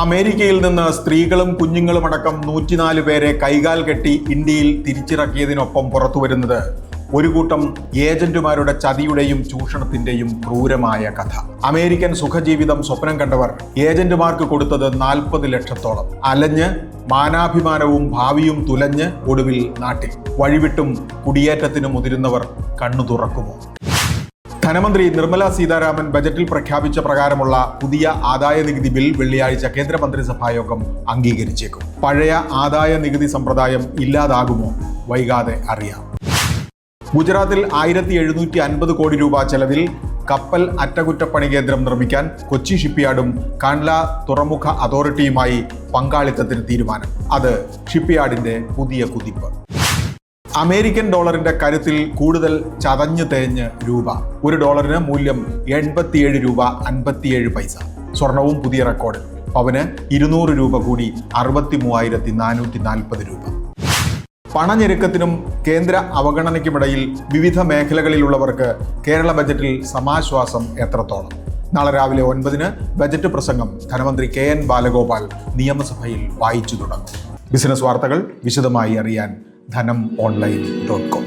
അമേരിക്കയിൽ നിന്ന് സ്ത്രീകളും കുഞ്ഞുങ്ങളും അടക്കം നൂറ്റിനാല് പേരെ കൈകാൽ കെട്ടി ഇന്ത്യയിൽ തിരിച്ചിറക്കിയതിനൊപ്പം പുറത്തുവരുന്നത് ഒരു കൂട്ടം ഏജന്റുമാരുടെ ചതിയുടെയും ചൂഷണത്തിന്റെയും ക്രൂരമായ കഥ. അമേരിക്കൻ സുഖജീവിതം സ്വപ്നം കണ്ടവർ ഏജന്റുമാർക്ക് കൊടുത്തത് നാൽപ്പത് ലക്ഷത്തോളം. അലഞ്ഞ് മാനാഭിമാനവും ഭാവിയും തുലഞ്ഞ് ഒടുവിൽ നാട്ടിൽ. വഴിവിട്ടും കുടിയേറ്റത്തിന് മുതിരുന്നവർ കണ്ണു തുറക്കുമോ? ധനമന്ത്രി നിർമ്മല സീതാരാമൻ ബജറ്റിൽ പ്രഖ്യാപിച്ച പ്രകാരമുള്ള പുതിയ ആദായ നികുതി ബിൽ വെള്ളിയാഴ്ച കേന്ദ്ര മന്ത്രിസഭായോഗം അംഗീകരിച്ചേക്കും. പഴയ ആദായ നികുതി സമ്പ്രദായം ഇല്ലാതാകുമോ? വൈകാതെ അറിയാം. ഗുജറാത്തിൽ ആയിരത്തി എഴുന്നൂറ്റി അൻപത് കോടി രൂപ ചെലവിൽ കപ്പൽ അറ്റകുറ്റപ്പണി കേന്ദ്രം നിർമ്മിക്കാൻ കൊച്ചി ഷിപ്പ്യാർഡും കാൺല തുറമുഖ അതോറിറ്റിയുമായി പങ്കാളിത്തത്തിന് തീരുമാനം. അത് ഷിപ്പ്യാർഡിന്റെ പുതിയ കുതിപ്പ്. അമേരിക്കൻ ഡോളറിന്റെ കരുത്തിൽ കൂടുതൽ ചതഞ്ഞു തേഞ്ഞ് രൂപ. ഒരു ഡോളറിന് മൂല്യം എൺപത്തിയേഴ് രൂപ അൻപത്തിയേഴ് പൈസ. സ്വർണവും പുതിയ റെക്കോർഡ്. പവന് ഇരുന്നൂറ് രൂപ കൂടി അറുപത്തി മൂവായിരത്തി നാനൂറ്റി നാൽപ്പത് രൂപ. പണഞ്ഞെരുക്കത്തിനും കേന്ദ്ര അവഗണനയ്ക്കുമിടയിൽ വിവിധ മേഖലകളിലുള്ളവർക്ക് കേരള ബജറ്റിൽ സമാശ്വാസം എത്രത്തോളം? നാളെ രാവിലെ ഒൻപതിന് ബജറ്റ് പ്രസംഗം ധനമന്ത്രി കെ എൻ ബാലഗോപാൽ നിയമസഭയിൽ വായിച്ചു തുടങ്ങും. ബിസിനസ് വാർത്തകൾ വിശദമായി അറിയാൻ ധനം ഓൺലൈൻ ഡോട്ട് കോം